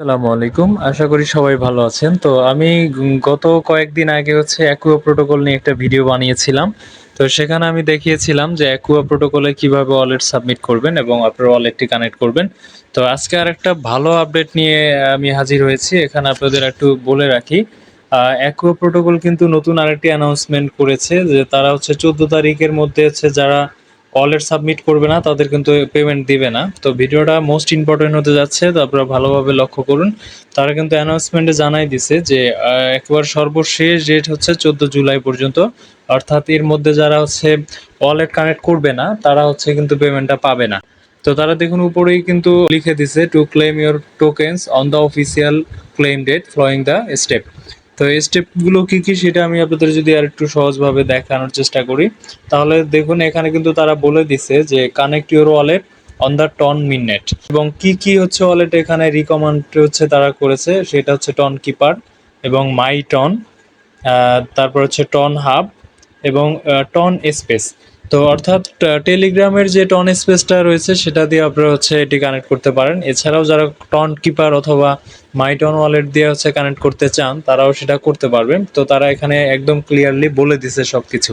আসসালামু আলাইকুম। আশা করি সবাই ভালো আছেন। তো আমি গত কয়েকদিন আগে হচ্ছে অ্যাকুয়া প্রোটোকল নিয়ে একটা ভিডিও বানিয়েছিলাম। তো সেখানে আমি দেখিয়েছিলাম যে অ্যাকুয়া প্রোটোকলে কীভাবে ওয়ালেট সাবমিট করবেন এবং আপনার ওয়ালেটটি কানেক্ট করবেন। তো আজকে আর একটা ভালো আপডেট নিয়ে আমি হাজির হয়েছি। এখানে আপনাদের একটু বলে রাখি অ্যাকুয়া প্রোটোকল কিন্তু নতুন আরেকটি অ্যানাউন্সমেন্ট করেছে যে তারা হচ্ছে চোদ্দ তারিখের মধ্যে হচ্ছে যারা ওয়ালেট সাবমিট করবে না, তাদের কিন্তু পেমেন্ট দিবে না। তো ভিডিওটা মোস্ট ইম্পর্টেন্ট হতে যাচ্ছে, তো আপনারা ভালোভাবে লক্ষ্য করুন। তারা কিন্তু অ্যানাউন্সমেন্টে জানাই দিছে যে একবার সর্বশেষ ডেট হচ্ছে চোদ্দ জুলাই পর্যন্ত। অর্থাৎ এর মধ্যে যারা হচ্ছে ওয়ালেট কানেক্ট করবে না, তারা হচ্ছে কিন্তু পেমেন্টটা পাবে না। তো তারা দেখুন উপরেই কিন্তু লিখে দিছে to claim your tokens on the official claim date following the step তো এই স্টেপগুলো কি কি সেটা আমি আপনাদের যদি আর একটু সহজভাবে দেখানোর চেষ্টা করি, তাহলে দেখুন এখানে কিন্তু তারা বলে দিছে যে connect your wallet on the TON minute এবং কি কি হচ্ছে ওয়ালেট এখানে রিকমেন্ড হচ্ছে তারা করেছে, সেটা হচ্ছে টন কিপার এবং মাই টন তারপর হচ্ছে টন হাব এবং টন স্পেস তো অর্থাৎ টেলিগ্রামের যে টন স্পেসটা রয়েছে, সেটা দিয়ে আপনারা হচ্ছে এটি কানেক্ট করতে পারেন। এছাড়াও যারা টন কিপার অথবা মাই টন ওয়ালেট দিয়ে হচ্ছে কানেক্ট করতে চান, তারাও সেটা করতে পারবেন। তো তারা এখানে একদম ক্লিয়ারলি বলে দিছে সব কিছু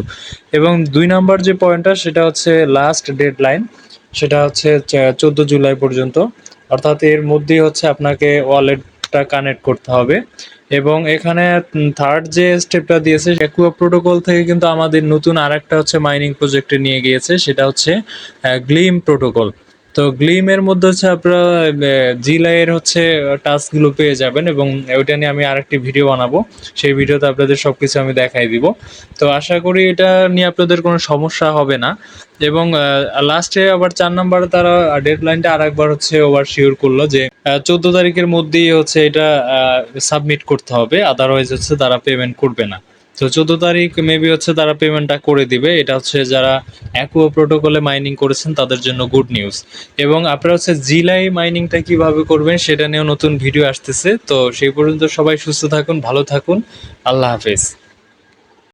এবং দুই নাম্বার যে পয়েন্টটা সেটা হচ্ছে লাস্ট ডেডলাইন সেটা হচ্ছে চোদ্দ জুলাই পর্যন্ত। অর্থাৎ এর মধ্যেই হচ্ছে আপনাকে ওয়ালেটটা কানেক্ট করতে হবে। এবং এখানে থার্ড যে স্টেপটা দিয়েছে একুয়া প্রোটোকল থেকে কিন্তু আমাদের নতুন আরেকটা হচ্ছে মাইনিং প্রজেক্টে নিয়ে গিয়েছে, সেটা হচ্ছে গ্লিম প্রোটোকল তো গ্লিমের মধ্যে হচ্ছে আপনারা জিলাইয়ের হচ্ছে টাস্কগুলো পেয়ে যাবেন এবং ওইটা নিয়ে আমি আরেকটি ভিডিও বানাবো। সেই ভিডিওতে আপনাদের সব কিছু আমি দেখাই দিব। তো আশা করি এটা নিয়ে আপনাদের কোনো সমস্যা হবে না। এবং লাস্টে আবার চার নম্বরে তারা ডেডলাইনটা আর একবার হচ্ছে ওভার শিওর করল যে চোদ্দ তারিখের মধ্যেই হচ্ছে এটা সাবমিট করতে হবে। আদারওয়াইজ হচ্ছে তারা পেমেন্ট করবে না। তো চোদ্দ তারিখ মেবি হচ্ছে তারা পেমেন্টটা করে দিবে। এটা হচ্ছে যারা অ্যাকুয়া প্রোটোকলে মাইনিং করেছেন, তাদের জন্য গুড নিউজ এবং আপনারা হচ্ছে জিলাই মাইনিংটা কীভাবে করবেন, সেটা নিয়েও নতুন ভিডিও আসতেছে। তো সেই পর্যন্ত সবাই সুস্থ থাকুন, ভালো থাকুন। আল্লাহ হাফেজ।